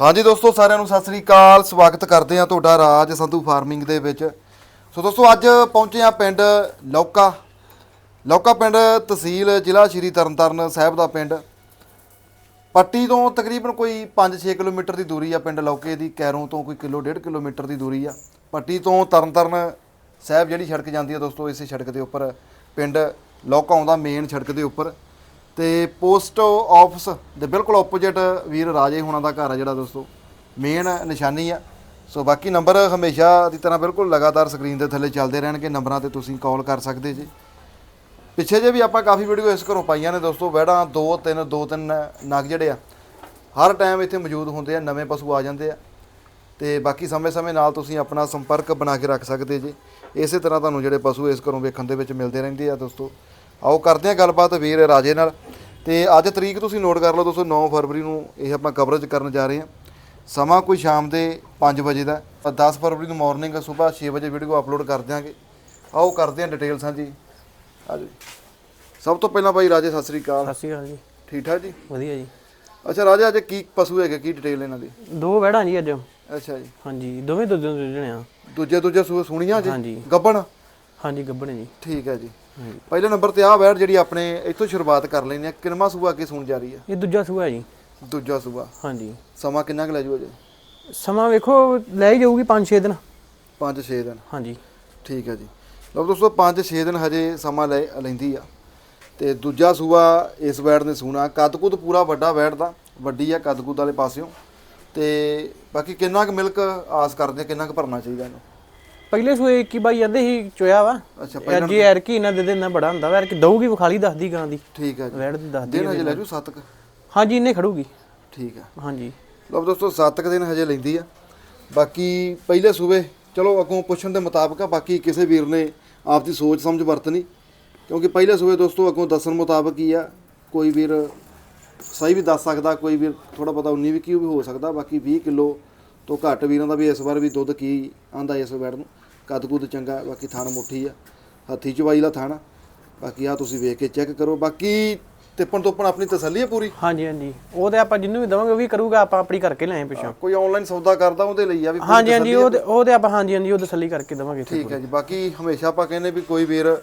ਹਾਂਜੀ ਦੋਸਤੋ, ਸਾਰਿਆਂ ਨੂੰ ਸਤਿ ਸ੍ਰੀ ਅਕਾਲ। ਸਵਾਗਤ ਕਰਦੇ ਹਾਂ ਤੁਹਾਡਾ ਰਾਜ ਸੰਧੂ ਫਾਰਮਿੰਗ ਦੇ ਵਿੱਚ। ਸੋ ਦੋਸਤੋ, ਅੱਜ ਪਹੁੰਚੇ ਹਾਂ ਪਿੰਡ ਲੌਕਾ। ਲੌਕਾ ਪਿੰਡ ਤਹਿਸੀਲ ਜ਼ਿਲ੍ਹਾ ਸ਼੍ਰੀ ਤਰਨਤਾਰਨ ਸਾਹਿਬ ਦਾ ਪਿੰਡ। ਪੱਟੀ ਤੋਂ ਤਕਰੀਬਨ ਕੋਈ 5-6 ਕਿਲੋਮੀਟਰ ਦੀ ਦੂਰੀ ਆ ਪਿੰਡ ਲੌਕੇ ਦੀ। ਕੈਰੋਂ ਤੋਂ ਕੋਈ ਕਿਲੋ, ਡੇਢ ਕਿਲੋਮੀਟਰ ਦੀ ਦੂਰੀ ਆ। ਪੱਟੀ ਤੋਂ ਤਰਨਤਾਰਨ ਸਾਹਿਬ ਜਿਹੜੀ ਸੜਕ ਜਾਂਦੀ ਆ ਦੋਸਤੋ, ਇਸੇ ਸੜਕ ਦੇ ਉੱਪਰ ਪਿੰਡ ਲੌਕਾ ਆਉਂਦਾ ਮੇਨ ਸੜਕ ਦੇ ਉੱਪਰ। ਤੇ ਪੋਸਟ ਆਫਿਸ ਦੇ ਬਿਲਕੁਲ ਆਪੋਜ਼ਿਟ ਵੀਰ ਰਾਜੇ ਹੋਣਾ ਦਾ ਘਰ ਆ ਜਿਹੜਾ ਦੋਸਤੋ। ਮੇਨ ਨਿਸ਼ਾਨੀ ਆ। ਸੋ ਬਾਕੀ ਨੰਬਰ ਹਮੇਸ਼ਾ ਦੀ ਤਰ੍ਹਾਂ ਬਿਲਕੁਲ ਲਗਾਤਾਰ ਸਕਰੀਨ ਦੇ ਥੱਲੇ ਚੱਲਦੇ ਰਹਿਣਗੇ। ਨੰਬਰਾਂ ਤੇ ਤੁਸੀਂ ਕਾਲ ਕਰ ਸਕਦੇ ਜੀ। ਪਿੱਛੇ ਜੇ ਵੀ ਆਪਾਂ ਕਾਫੀ ਵੀਡੀਓ ਇਸ ਘਰੋਂ ਪਾਈਆਂ ਨੇ ਦੋਸਤੋ। ਵਹਿੜਾਂ ਦੋ, ਤਿੰਨ ਦੋ, ਤਿੰਨ ਨਗ ਜਿਹੜੇ ਆ, ਹਰ ਟਾਈਮ ਇੱਥੇ ਮੌਜੂਦ ਹੁੰਦੇ ਆ, ਨਵੇਂ ਪਸ਼ੂ ਆ ਜਾਂਦੇ ਆ। ਤੇ ਬਾਕੀ ਸਮੇਂ-ਸਮੇਂ ਨਾਲ ਤੁਸੀਂ ਆਪਣਾ ਸੰਪਰਕ ਬਣਾ ਕੇ ਰੱਖ ਸਕਦੇ ਜੀ। ਇਸੇ ਤਰ੍ਹਾਂ ਤੁਹਾਨੂੰ ਜਿਹੜੇ ਪਸ਼ੂ ਇਸ ਘਰੋਂ ਵੇਖਣ ਦੇ ਵਿੱਚ ਮਿਲਦੇ ਰਹਿੰਦੇ ਆ ਦੋਸਤੋ। ਆਓ ਕਰਦੇ ਆ ਗੱਲਬਾਤ ਵੀਰ ਰਾਜੇ ਨਾਲ। ਤੇ ਅੱਜ ਤਰੀਕ ਤੁਸੀਂ ਨੋਟ ਕਰ ਲਓ ਦੋਸਤੋ 9 ਫਰਵਰੀ ਨੂੰ ਇਹ ਆਪਾਂ ਕਵਰੇਜ ਕਰਨ ਜਾ ਰਹੇ ਹਾਂ। ਸਮਾਂ ਕੋਈ ਸ਼ਾਮ ਦੇ 5 ਵਜੇ ਦਾ 10 ਫਰਵਰੀ ਨੂੰ ਮਾਰਨਿੰਗ ਸਵੇਰ 6 ਵਜੇ ਵੀਡੀਓ ਅਪਲੋਡ ਕਰ ਦਿਆਂਗੇ। ਆਓ ਕਰਦੇ ਹਾਂ ਜੀ। ਆਜੋ ਸਭ ਤੋਂ ਪਹਿਲਾਂ ਭਾਈ ਰਾਜੇ ਸਤਿ ਸ੍ਰੀ ਅਕਾਲ। ਸਤਿ ਸ਼੍ਰੀ ਅਕਾਲ ਜੀ। ਠੀਕ ਠਾਕ ਜੀ? ਵਧੀਆ ਜੀ। ਅੱਛਾ ਰਾਜੇ ਅੱਜ ਕੀ ਪਸ਼ੂ ਹੈਗੇ? ਕੀ ਡਿਟੇਲ ਇਹਨਾਂ ਦੀ? ਦੋ ਵਹਿੜਾਂ ਜੀ ਅੱਜ। ਅੱਛਾ ਜੀ। ਹਾਂਜੀ ਦੋਵੇਂ ਦੁੱਧ ਦੁੱਧਣੇ ਆ ਦੂਜੇ ਦੂਜੇ ਸੁਣੀਆਂ ਜੀ ਹਾਂਜੀ। ਗੱਬਣ? ਹਾਂਜੀ ਗੱਬਣੇ ਜੀ। ਠੀਕ ਹੈ ਜੀ। ਪਹਿਲੇ ਨੰਬਰ ਤੇ ਆਹ ਵੈੜ ਜਿਹੜੀ ਆਪਣੇ ਇੱਥੋਂ ਸ਼ੁਰੂਆਤ ਕਰ ਲੈਂਦੇ ਆ। ਕਿੰਨਵਾਂ ਸੂਆ ਅੱਗੇ ਸੁਣ ਜਾ ਰਹੀ ਆ? ਇਹ ਦੂਜਾ ਸੂਆ ਜੀ। ਦੂਜਾ ਸੂਆ। ਹਾਂਜੀ। ਸਮਾਂ ਕਿੰਨਾ ਕੁ ਲੈ ਜੂ ਅਜੇ? ਸਮਾਂ ਵੇਖੋ ਲੈ ਹੀ ਜਾਊਗੀ 5-6 ਦਿਨ। 5-6 ਦਿਨ। ਹਾਂਜੀ। ਠੀਕ ਹੈ ਜੀ। ਲਓ ਦੋਸਤੋ 5-6 ਦਿਨ ਹਜੇ ਸਮਾਂ ਲੈ ਲੈਂਦੀ ਆ। ਤੇ ਦੂਜਾ ਸੂਆ ਇਸ ਵੈੜ ਨੇ ਸੂਣਾ। ਕੱਦ-ਕੁੱਦ ਪੂਰਾ ਵੱਡਾ ਵੈੜ ਦਾ। ਵੱਡੀ ਆ ਕੱਦ-ਕੁੱਦ ਵਾਲੇ ਪਾਸਿਓਂ। ਤੇ ਬਾਕੀ ਕਿੰਨਾ ਕੁ ਮਿਲਕ ਆਸ ਕਰਦੇ ਆ ਕਿੰਨਾ ਕੁ ਭਰਨਾ ਚਾਹੀਦਾ ਇਹਨੂੰ? ਪਹਿਲੇ ਸੂਏ 21 ਬਾਈ ਜਾਂਦੇ ਸੀ ਚੋਇਆ ਵਾ। ਅੱਛਾ ਅੱਜ ਇਹ ਐਰਕੀ ਇਹਨਾਂ ਦੇ ਦੇਣਾ ਬੜਾ ਹੁੰਦਾ ਵਾ ਐਰਕੀ ਦਊਗੀ ਵਿਖਾਲੀ ਦੱਸਦੀ ਗਾਂ ਦੀ। ਠੀਕ ਹੈ ਜੀ। ਵੈੜ ਦੀ ਦੱਸਦੀ ਦਿਨ ਹਜੇ ਲੈ ਜੂ 7 ਕੁ? ਹਾਂਜੀ ਇਹਨੇ ਖੜੂਗੀ। ਠੀਕ ਆ। ਹਾਂਜੀ। ਲਓ ਦੋਸਤੋ 7 ਦਿਨ ਹਜੇ ਲੈਂਦੀ ਆ। ਬਾਕੀ ਪਹਿਲੇ ਸੂਬੇ ਚਲੋ ਅੱਗੋਂ ਪੁੱਛਣ ਦੇ ਮੁਤਾਬਕ ਆ ਬਾਕੀ ਕਿਸੇ ਵੀਰ ਨੇ ਆਪਦੀ ਸੋਚ ਸਮਝ ਵਰਤਣੀ। ਕਿਉਂਕਿ ਪਹਿਲੇ ਸੂਬੇ ਦੋਸਤੋ ਅੱਗੋਂ ਦੱਸਣ ਮੁਤਾਬਕ ਹੀ ਆ ਕੋਈ ਵੀਰ ਸਹੀ ਵੀ ਦੱਸ ਸਕਦਾ ਕੋਈ ਵੀਰ ਥੋੜਾ ਪਤਾ 19 ਵੀ ਕੀ ਵੀ ਹੋ ਸਕਦਾ ਬਾਕੀ 20 ਕਿਲੋ ਤੋਂ ਘੱਟ ਵੀਰਾਂ ਦਾ ਵੀ ਇਸ ਵਾਰ ਵੀ ਦੁੱਧ ਕੀ ਆਂਦਾ ਇਸ ਵੈੜ ਨੂੰ? ਕੱਦ ਕੁੱਦ ਚੰਗਾ ਬਾਕੀ ਥਣ ਮੁੱਠੀ ਆ। ਹੱਥੀ ਚਵਾਈ ਦਾ ਥਣ। ਬਾਕੀ ਆ ਤੁਸੀਂ ਵੇਖ ਕੇ ਚੈੱਕ ਕਰੋ। ਬਾਕੀ ਤਿੱਪਣ ਤੋਪਣ ਆਪਣੀ ਤਸੱਲੀ ਹੈ ਪੂਰੀ? ਹਾਂਜੀ ਹਾਂਜੀ। ਉਹ ਤੇ ਆਪਾਂ ਜਿੰਨੂੰ ਵੀ ਦਵਾਂਗੇ ਉਹ ਵੀ ਕਰੂਗਾ। ਆਪਾਂ ਆਪਣੀ ਕਰਕੇ ਲਿਆਏ ਪਿੱਛੋਂ। ਕੋਈ ਆਨਲਾਈਨ ਸੌਦਾ ਕਰਦਾ ਉਹਦੇ ਲਈ ਆ ਵੀ ਹਾਂਜੀ ਹਾਂਜੀ ਉਹ ਤੇ ਉਹ ਤੇ ਆਪਾਂ ਹਾਂਜੀ ਹਾਂਜੀ ਉਹ ਤਸੱਲੀ ਕਰਕੇ ਦਵਾਂਗੇ ਠੀਕ ਹੈ ਜੀ। ਬਾਕੀ ਹਮੇਸ਼ਾ ਆਪਾਂ ਕਹਿੰਦੇ ਵੀ ਕੋਈ ਵੀਰ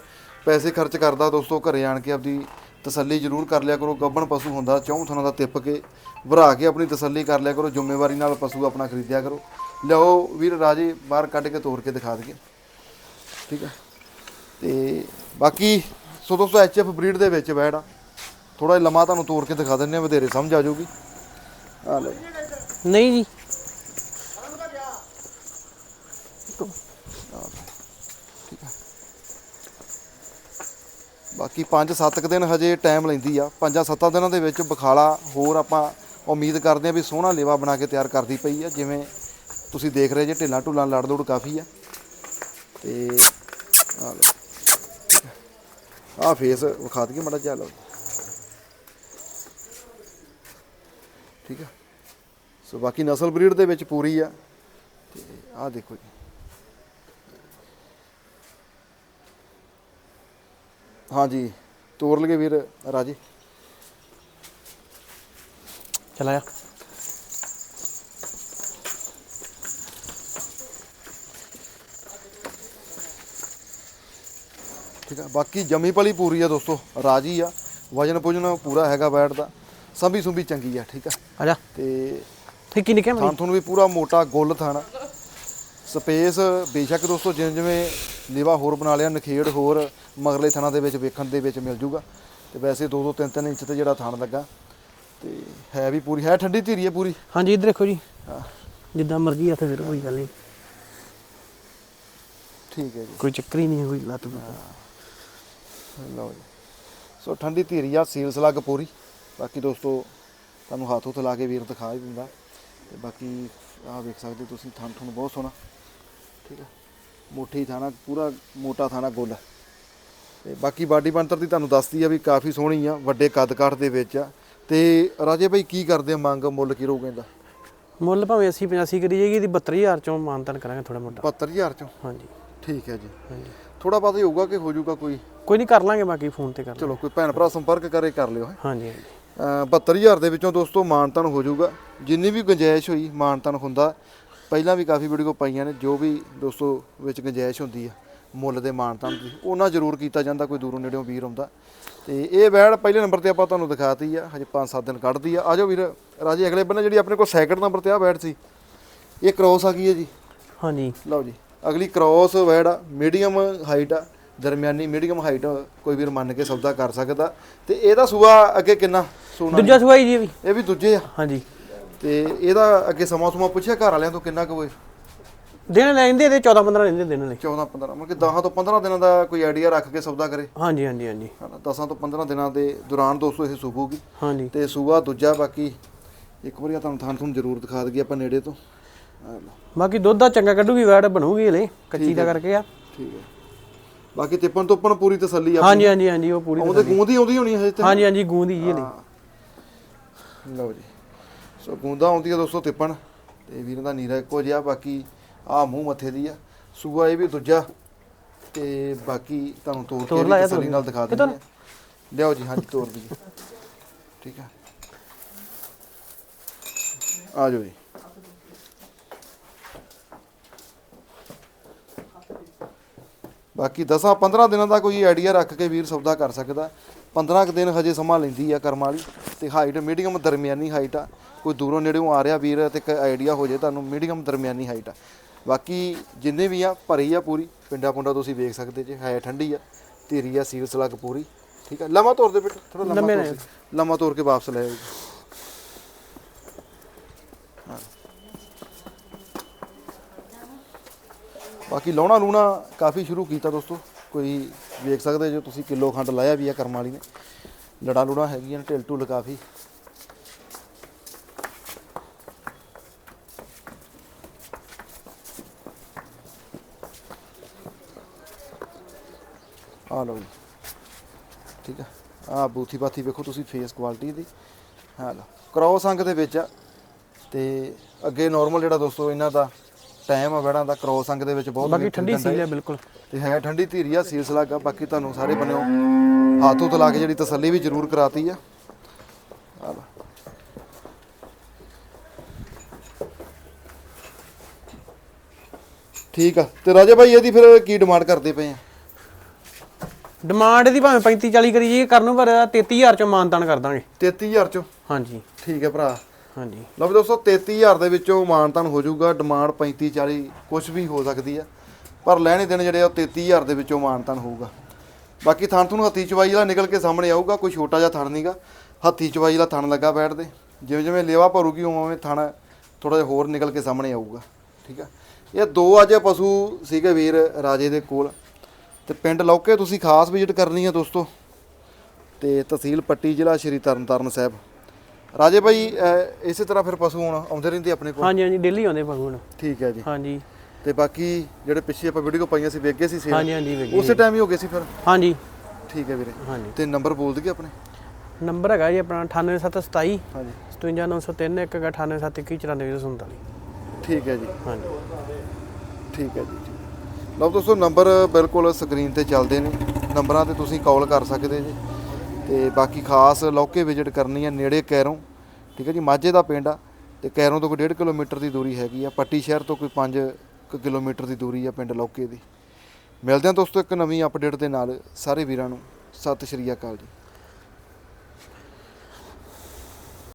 ਪੈਸੇ ਖਰਚ ਕਰਦਾ ਦੋਸਤੋ ਘਰੇ ਆਣ ਕੇ ਆਪਦੀ ਤਸੱਲੀ ਜ਼ਰੂਰ ਕਰ ਲਿਆ ਕਰੋ। ਗੱਬਣ ਪਸ਼ੂ ਹੁੰਦਾ ਚੌਂ ਥਣਾ ਦਾ ਤਿੱਪ ਕੇ ਭਰਾ ਕੇ ਆਪਣੀ ਤਸੱਲੀ ਕਰ ਲਿਆ ਕਰੋ। ਜ਼ਿੰਮੇਵਾਰੀ ਨਾਲ ਪਸ਼ੂ ਆਪਣਾ ਖਰੀਦਿਆ ਕਰੋ। ਲਿਆਓ ਵੀਰ ਰਾਜੇ ਬਾਹਰ ਕੱਢ ਕੇ ਤੋੜ ਕੇ ਦਿਖਾ ਦਈਏ। ਠੀਕ ਹੈ ਤੇ ਬਾਕੀ ਸੋ ਦੋਸਤੋ ਐਚਐਫ ਬਰੀਡ ਦੇ ਵਿੱਚ ਆ। ਥੋੜਾ ਜਿਹਾ ਲੰਮਾ ਤੁਹਾਨੂੰ ਤੋੜ ਕੇ ਦਿਖਾ ਦਿੰਨੇ ਆ ਵਧੇਰੇ ਸਮਝ ਆ ਜਾਊਗੀ। ਆ ਲਓ। ਨਹੀਂ ਜੀ। ਬਾਕੀ 5-7 ਦਿਨ ਹਜੇ ਟਾਈਮ ਲੈਂਦੀ ਆ। 5-7 ਦਿਨਾਂ ਦੇ ਵਿੱਚ ਬਖਾਲਾ ਹੋਰ ਆਪਾਂ ਉਮੀਦ ਕਰਦੇ ਆ ਵੀ ਸੋਹਣਾ ਲੇਵਾ ਬਣਾ ਕੇ ਤਿਆਰ ਕਰਦੀ ਪਈ ਆ, ਜਿਵੇਂ ਤੁਸੀਂ ਦੇਖ ਰਹੇ ਜੇ ਢਿੱਲਾਂ ਢੁੱਲਾਂ ਲੜ ਦੌੜ ਕਾਫੀ ਆ। ਤੇ ਆ ਲਓ। ਆ ਫੇਸ ਵਿਖਾ ਦਈਏ ਮੜਾ ਜਿਹਾ ਲਓ। ਠੀਕ ਆ। ਸੋ ਬਾਕੀ ਨਸਲ ਬਰੀਡ ਦੇ ਵਿੱਚ ਪੂਰੀ ਆ। ਤੇ ਆ ਦੇਖੋ ਜੀ। ਹਾਂਜੀ ਤੋਰ ਲਗੇ ਵੀਰ ਰਾਜੇ। ਚਲਾ ਆ ਠੀਕ ਆ ਬਾਕੀ ਜੰਮੀ ਪਲੀ ਪੂਰੀ ਆ ਦੋਸਤੋ ਰਾਜੀ ਆ। ਵਜਨ ਪੁਜਨ ਪੂਰਾ ਹੈਗਾ ਬੈਟ ਦਾ ਸੰਭੀ ਸੁੰਭੀ ਚੰਗੀ ਆ ਠੀਕ ਆ। ਆ ਜਾ। ਤੇ ਠੀਕ ਹੀ ਨਿਕਲ ਥਾਂ ਤੁਹਾਨੂੰ ਵੀ ਪੂਰਾ ਮੋਟਾ ਗੁੱਲ ਥਾਣਾ। ਸਪੇਸ ਬੇਸ਼ੱਕ ਦੋਸਤੋ ਜਿਵੇਂ ਜਿਵੇਂ ਲੇਵਾ ਹੋਰ ਬਣਾ ਲਿਆ ਨਖੇੜ ਹੋਰ ਮਗਰਲੇ ਥਾਣਾ ਦੇ ਵਿੱਚ ਵੇਖਣ ਦੇ ਵਿੱਚ ਮਿਲ ਜੂਗਾ। ਤੇ ਵੈਸੇ 2 2 3 3 ਇੰਚ ਤੇ ਜਿਹੜਾ ਥਾਣ ਲੱਗਾ ਤੇ ਹੈ ਵੀ ਪੂਰੀ ਹੈ ਠੰਡੀ ਧੀਰੀ ਹੈ ਪੂਰੀ? ਹਾਂਜੀ ਇੱਧਰ ਦੇਖੋ ਜੀ। ਜਿੱਦਾਂ ਮਰਜ਼ੀ ਆ ਤੇ ਫਿਰ ਕੋਈ ਗੱਲ ਨਹੀਂ। ਠੀਕ ਹੈ ਜੀ। ਕੋਈ ਚੱਕਰ ਹੀ ਨਹੀਂ ਕੋਈ ਲੱਤ ਨੂੰ। ਲਓ ਜੀ। ਸੋ ਠੰਡੀ ਧੀਰੀ ਆ ਸੀਲ ਸਲੱਗ ਪੂਰੀ। ਬਾਕੀ ਦੋਸਤੋ ਤੁਹਾਨੂੰ ਹੱਥ ਹੁੱਥ ਲਾ ਕੇ ਵੀਰ ਦਿਖਾ ਹੀ ਦਿੰਦਾ। ਤੇ ਬਾਕੀ ਆਹ ਵੇਖ ਸਕਦੇ ਤੁਸੀਂ ਥਣ ਥਣ ਬਹੁਤ ਸੋਹਣਾ। ਠੀਕ ਹੈ ਮੋਠੀ ਥਾਣਾ ਪੂਰਾ ਮੋਟਾ ਥਾਣਾ ਗੁੱਲ। ਤੇ ਬਾਕੀ ਬਾਡੀ ਬਣਤਰ ਦੀ ਤੁਹਾਨੂੰ ਦੱਸਦੀ ਆ ਵੀ ਕਾਫੀ ਸੋਹਣੀ ਆ ਵੱਡੇ ਕੱਦ ਕਾਠ ਦੇ ਵਿੱਚ ਆ। ਤੇ ਰਾਜੇ ਭਾਈ ਕੀ ਕਰਦੇ ਆ ਮੰਗ ਮੁੱਲ ਕੀ ਰਹੂ ਕਹਿੰਦਾ ਮੁੱਲ ਭਾਵੇਂ 80 85 ਕਰੀ ਜਾਏਗੀ ਇਹਦੀ 72000 ਚੋਂ ਮਾਨਤਨ ਕਰਾਂਗੇ ਥੋੜਾ ਮੋਟਾ। 72000 ਚੋਂ? ਹਾਂਜੀ। ਠੀਕ ਹੈ ਜੀ। ਹਾਂਜੀ। ਥੋੜਾ ਬਹੁਤਾ ਹੀ ਹੋਊਗਾ ਕਿ ਹੋ ਜਾਊਗਾ ਕੋਈ? ਕੋਈ ਨਹੀਂ ਕਰ ਲਾਂਗੇ ਬਾਕੀ ਫੋਨ ਤੇ ਕਰ ਲਾਂਗੇ। ਚਲੋ ਕੋਈ ਭੈਣ ਭਰਾ ਸੰਪਰਕ ਕਰੇ ਕਰ ਲਿਓ। ਹਾਂਜੀ ਹਾਂਜੀ। ਅ, 72000 ਦੇ ਵਿੱਚੋਂ ਦੋਸਤੋ ਮਾਨਤਨ ਹੋ ਜਾਊਗਾ। ਜਿੰਨੀ ਵੀ ਗੁੰਜਾਇਸ਼ ਹੋਈ ਮਾਨਤਨ ਹੁੰਦਾ। ਪਹਿਲਾਂ ਵੀ ਕਾਫੀ ਵੀਡੀਓ ਪਾਈਆਂ ਨੇ ਜੋ ਵੀ ਦੋਸਤੋ ਵਿੱਚ ਗੁੰਜਾਇਸ਼ ਹੁੰਦੀ ਆ ਮੁੱਲ ਦੇ ਮਾਨਤਨ ਦੀ ਉਹਨਾਂ ਜ਼ਰੂਰ ਕੀਤਾ ਜਾਂਦਾ ਕੋਈ ਦੂਰੋਂ ਨੇੜਿਓਂ ਵੀਰ ਆਉਂਦਾ। ਤੇ ਇਹ ਵੈੜ ਪਹਿਲੇ ਨੰਬਰ ਤੇ ਆਪਾਂ ਤੁਹਾਨੂੰ ਦਿਖਾਤੀ ਆ ਹਜੇ 5-7 ਦਿਨ ਕੱਢਦੀ ਆ। ਆਜੋ ਵੀਰ ਰਾਜੇ ਅਗਲੇ ਬੰਨੇ ਜਿਹੜੀ ਆਪਣੇ ਕੋਲ ਸੈਕਿੰਡ ਨੰਬਰ ਤੇ ਆ ਵੈੜ ਸੀ ਇਹ ਕ੍ਰੋਸ ਆ ਗਈ ਹੈ ਜੀ? ਹਾਂਜੀ। ਲਓ ਜੀ ਅਗਲੀ ਕ੍ਰੋਸ ਵੈੜ ਆ ਮੀਡੀਅਮ ਹਾਈਟ ਆ ਦਰਮਿਆਨੀ ਮੀਡੀਅਮ ਹਾਈਟ ਕੋਈ ਵੀਰ ਮੰਨ ਕੇ ਸੌਦਾ ਕਰ ਸਕਦਾ। ਤੇ ਇਹਦਾ ਸੂਆ ਅੱਗੇ ਕਿੰਨਾ? ਸੋਨਾ ਦੂਜਾ ਸਵਾਈ ਜੀ ਇਹ ਵੀ। ਇਹ ਵੀ ਦੂਜੇ ਆ? ਹਾਂਜੀ। ਤੇ ਇਹਦਾ ਅੱਗੇ ਸਮਾਂ ਸਮਾਂ ਪੁੱਛਿਆ ਘਰ ਵਾਲਿਆਂ ਤੋਂ ਕਿੰਨਾ ਕੁ ਹੋਏ? ਦਿਨ ਲੈਂਦੇ ਤੇ 14 15 ਲੈਂਦੇ ਦਿਨ ਲੈ। 14 15 ਮਤਲਬ ਕਿ 10 ਤੋਂ 15 ਦਿਨਾਂ ਦਾ ਕੋਈ ਆਈਡੀਆ ਰੱਖ ਕੇ ਸੌਦਾ ਕਰੇ। ਹਾਂਜੀ ਹਾਂਜੀ ਹਾਂਜੀ। ਹਨਾ 10 ਤੋਂ 15 ਦਿਨਾਂ ਦੇ ਦੌਰਾਨ ਦੋਸਤੋ ਇਹ ਸੂਬੂਗੀ ਹਾਂਜੀ। ਤੇ ਸੂਆ ਦੂਜਾ ਬਾਕੀ ਇੱਕ ਵਾਰੀ ਆ ਤੁਹਾਨੂੰ ਥਾਂ ਤੁਹਾਨੂੰ ਜ਼ਰੂਰ ਦਿਖਾ ਦਈਏ ਆਪਾਂ ਨੇੜੇ ਤੋਂ। ਬਾਕੀ ਦੁੱਧ ਦਾ ਚੰਗਾ ਕੱਢੂਗੀ ਵੈੜ ਬਣੂਗੀ ਹਲੇ ਕੱਚੀ ਦਾ ਕਰਕੇ ਆ। ਠੀਕ ਹੈ। ਬਾਕੀ ਤਿੱਪਣ ਤੋਪਣ ਪੂਰੀ ਤਸੱਲੀ ਆ ਹਾਂਜੀ ਹਾਂਜੀ ਹਾਂਜੀ ਉਹ ਪੂਰੀ ਉਹਦੇ ਗੂੰਦੀ ਆਉਂਦੀ ਹੋਣੀ ਹਜੇ ਤੇ। ਹਾਂਜੀ ਹਾਂਜੀ ਗੂੰਦੀ ਜੀ ਹਲੇ। ਲਓ ਜੀ। ਸੋ ਗੂੰਦਾ ਆਉਂਦੀ ਆ ਦੋਸਤੋ ਤਿੱਪਣ। ਤੇ ਵੀਰਾਂ ਦਾ ਨੀਰਾ ਇੱਕੋ ਜਿਹਾ ਬਾਕੀ ਆ ਮੂੰਹ ਮੱਥੇ ਦੀ ਆ। ਸੂਆ ਇਹ ਵੀ ਦੂਜਾ। ਤੇ ਬਾਕੀ ਤੁਹਾਨੂੰ ਤੋੜ ਕੇ ਵੀ ਤਸੱਲੀ ਨਾਲ ਦਿਖਾ ਦਿੰਦੇ ਆ ਲਿਆਓ ਜੀ ਹਾਂਜੀ ਤੋੜ ਦਈਏ ਠੀਕ ਹੈ ਆ ਜਾਓ ਜੀ। ਬਾਕੀ 10 15 ਦਿਨਾਂ ਦਾ ਕੋਈ ਆਈਡੀਆ ਰੱਖ ਕੇ ਵੀਰ ਸੌਦਾ ਕਰ ਸਕਦਾ। 15 ਕੁ ਦਿਨ ਹਜੇ ਸਮਾਂ ਲੈਂਦੀ ਆ ਕਰਮ ਵਾਲੀ ਤੇ ਹਾਈਟ ਮੀਡੀਅਮ ਦਰਮਿਆਨੀ ਹਾਈਟ ਆ। ਕੋਈ ਦੂਰੋਂ ਨੇੜੇੋਂ ਆ ਰਿਹਾ ਵੀਰ ਤੇ ਇੱਕ ਆਈਡੀਆ ਹੋ ਜੇ ਤੁਹਾਨੂੰ ਮੀਡੀਅਮ ਦਰਮਿਆਨੀ ਹਾਈਟ ਆ। ਬਾਕੀ ਜਿੰਨੇ ਵੀ ਆ ਭਰੀ ਆ ਪੂਰੀ ਪਿੰਡਾ ਪੁੰਡਾ ਤੁਸੀਂ ਵੇਖ ਸਕਦੇ ਜੇ ਹੈ ਠੰਡੀ ਆ ਧੀਰੀ ਆ ਸੀਲ ਸਲੱਗ ਪੂਰੀ ਠੀਕ ਆ? ਲੰਮਾ ਤੋਰ ਦੇ ਬੇਟਾ ਥੋੜਾ ਲੰਮਾ ਤੋਰ। ਲੰਮਾ ਤੋਰ ਕੇ ਵਾਪਸ ਲੈ ਆਓ ਬਾਕੀ ਲਾਉਣਾ ਲੂਣਾ ਕਾਫੀ ਸ਼ੁਰੂ ਕੀਤਾ ਦੋਸਤੋ ਕੋਈ ਵੇਖ ਸਕਦੇ ਜੋ ਤੁਸੀਂ ਕਿਲੋ ਖੰਡ ਲਾਇਆ ਵੀ ਆ ਕਰਮ ਵਾਲੀ ਨੇ। ਲੜਾ ਲੂਣਾ ਹੈਗੀਆਂ ਨੇ, ਢਿੱਲ ਢੁੱਲ ਕਾਫੀ। ਆ ਲਓ ਜੀ। ਠੀਕ ਆ। ਆ ਬੂਥੀ ਬਾਥੀ ਵੇਖੋ ਤੁਸੀਂ ਫੇਸ ਕੁਆਲਿਟੀ ਦੀ। ਹਾਂ ਲਓ। ਕ੍ਰੋਸ ਅੰਗ ਦੇ ਵਿੱਚ ਆ। ਤੇ ਅੱਗੇ ਨਾਰਮਲ ਜਿਹੜਾ ਦੋਸਤੋ, ਇਹਨਾਂ ਦਾ ਟਾਈਮ ਆ ਬੜਾ ਦਾ ਕ੍ਰੋਸ ਅੰਗ ਦੇ ਵਿੱਚ ਬਹੁਤ ਬਾਕੀ ਠੰਡੀ ਸੀਲ ਹੈ। ਬਿਲਕੁਲ। ਤੇ ਹੈ ਠੰਡੀ ਧੀਰੀ ਆ ਸੀਸ ਲੱਗਾ ਬਾਕੀ ਤੁਹਾਨੂੰ ਸਾਰੇ ਬੰਨਿਓ ਹੱਥ ਹੁੱਥ ਲਾ ਕੇ ਜਿਹੜੀ ਤਸੱਲੀ ਵੀ ਜ਼ਰੂਰ ਕਰਾਤੀ ਆ। ਆ। ਠੀਕ ਆ। ਤੇ ਰਾਜੇ ਭਾਈ ਇਹਦੀ ਫਿਰ ਕੀ ਡਿਮਾਂਡ ਕਰਦੇ ਪਏ ਆ? ਡਿਮਾਂਡ ਦੀ ਭਾਵੇਂ 35 40 ਕਰੀ ਜੀ ਕਰਨ ਨੂੰ ਪਰ 33000 ਚੋਂ ਮਾਨਤਾਨ ਕਰ ਦਾਂਗੇ। 33000 ਚੋਂ? ਹਾਂਜੀ। ਠੀਕ ਹੈ ਭਰਾ। ਹਾਂਜੀ। ਲਓ ਵੀ ਦੋਸਤੋ 33000 ਦੇ ਵਿੱਚੋਂ ਮਾਨਤਨ ਹੋ ਜਾਊਗਾ, ਡਿਮਾਂਡ 35 40 ਕੁਝ ਵੀ ਹੋ ਸਕਦੀ ਆ। ਪਰ ਲੈਣੇ ਦੇਣ ਜਿਹੜੇ ਆ, ਉਹ 33000 ਦੇ ਵਿੱਚੋਂ ਮਾਨਤਨ ਹੋਊਗਾ। ਬਾਕੀ ਥਣ ਤੁਹਾਨੂੰ ਹੱਥੀ ਚਵਾਈ ਵਾਲਾ ਨਿਕਲ ਕੇ ਸਾਹਮਣੇ ਆਊਗਾ, ਕੋਈ ਛੋਟਾ ਜਿਹਾ ਥਣ ਨਹੀਂਗਾ ਹੱਥੀ ਚਵਾਈ ਵਾਲਾ ਥਣ ਲੱਗਾ ਬੈਠਦੇ ਜਿਵੇਂ ਜਿਵੇਂ ਲੇਵਾ ਭਰੂਗੀ, ਉਵੇਂ ਉਵੇਂ ਥਣ ਥੋੜਾ ਜਿਹਾ ਹੋਰ ਨਿਕਲ ਕੇ ਸਾਹਮਣੇ ਆਊਗਾ। ਠੀਕ ਆ? ਇਹ ਦੋ ਅੱਜ ਪਸ਼ੂ ਸੀਗੇ ਵੀਰ ਰਾਜੇ ਦੇ ਕੋਲ। ਤੇ ਪਿੰਡ ਲੌਕੇ ਤੁਸੀਂ ਖਾਸ ਵਿਜ਼ਿਟ ਕਰਨੀ ਹੈ ਦੋਸਤੋ। ਤੇ ਤਹਿਸੀਲ ਪੱਟੀ ਜ਼ਿਲ੍ਹਾ ਸ਼੍ਰੀ ਤਰਨਤਾਰਨ ਸਾਹਿਬ। ਰਾਜੇ ਭਾਈ ਅਹ, ਇਸੇ ਤਰ੍ਹਾਂ ਫਿਰ ਪਸ਼ੂ ਹੁਣ ਆਉਂਦੇ ਰਹਿੰਦੇ ਆਪਣੇ ਕੋਲ? ਹਾਂਜੀ ਹਾਂਜੀ ਡੇਲੀ ਆਉਂਦੇ ਭਾਵੇਂ ਹੁਣ। ਠੀਕ ਹੈ ਜੀ। ਹਾਂਜੀ। ਤੇ ਬਾਕੀ ਜਿਹੜੇ ਪਿੱਛੇ ਆਪਾਂ ਵੀਡੀਓ ਪਾਈਆਂ ਸੀ ਵੇਖ ਗਏ ਸੀ ਸੇਲ? ਹਾਂਜੀ ਹਾਂਜੀ ਵੇਖੀ ਉਸੇ ਟਾਈਮ ਹੀ ਹੋ ਗਏ ਸੀ ਫਿਰ? ਹਾਂਜੀ। ਠੀਕ ਹੈ ਵੀਰੇ। ਹਾਂਜੀ। ਤੇ ਨੰਬਰ ਬੋਲ ਦਈਏ ਆਪਣੇ? ਨੰਬਰ ਹੈਗਾ ਜੀ ਆਪਣਾ 98727 ਹਾਂਜੀ। 57903 ਇੱਕ ਹੈਗਾ 987219447 ਠੀਕ ਹੈ ਜੀ। ਹਾਂਜੀ। ਠੀਕ ਹੈ ਜੀ ਠੀਕ। ਲਓ ਦੋਸਤੋ ਨੰਬਰ ਬਿਲਕੁਲ ਸਕਰੀਨ ਤੇ ਚੱਲਦੇ ਨੇ। ਨੰਬਰਾਂ ਤੇ ਤੁਸੀਂ ਕਾਲ ਕਰ ਸਕਦੇ ਜੀ। ਤੇ ਬਾਕੀ ਖਾਸ ਲੌਕੇ ਵਿਜ਼ਿਟ ਕਰਨੀ ਹੈ ਨੇੜੇ ਕੈਰੋਂ, ਠੀਕ ਹੈ ਜੀ, ਮਾਝੇ ਦਾ ਪਿੰਡ ਆ, ਤੇ ਕੈਰੋਂ ਤੋਂ ਕੋਈ 1.5 ਕਿਲੋਮੀਟਰ ਦੀ ਦੂਰੀ ਹੈਗੀ ਆ, ਪੱਟੀ ਸ਼ਹਿਰ ਤੋਂ ਕੋਈ 5 ਕਿਲੋਮੀਟਰ ਦੀ ਦੂਰੀ ਆ ਪਿੰਡ ਲੌਕੇ ਦੀ। ਮਿਲਦੇ ਹਾਂ ਦੋਸਤੋ ਇੱਕ ਨਵੀਂ ਅਪਡੇਟ ਦੇ ਨਾਲ, ਸਾਰੇ ਵੀਰਾਂ ਨੂੰ, ਸਤਿ ਸ਼੍ਰੀ ਅਕਾਲ ਜੀ।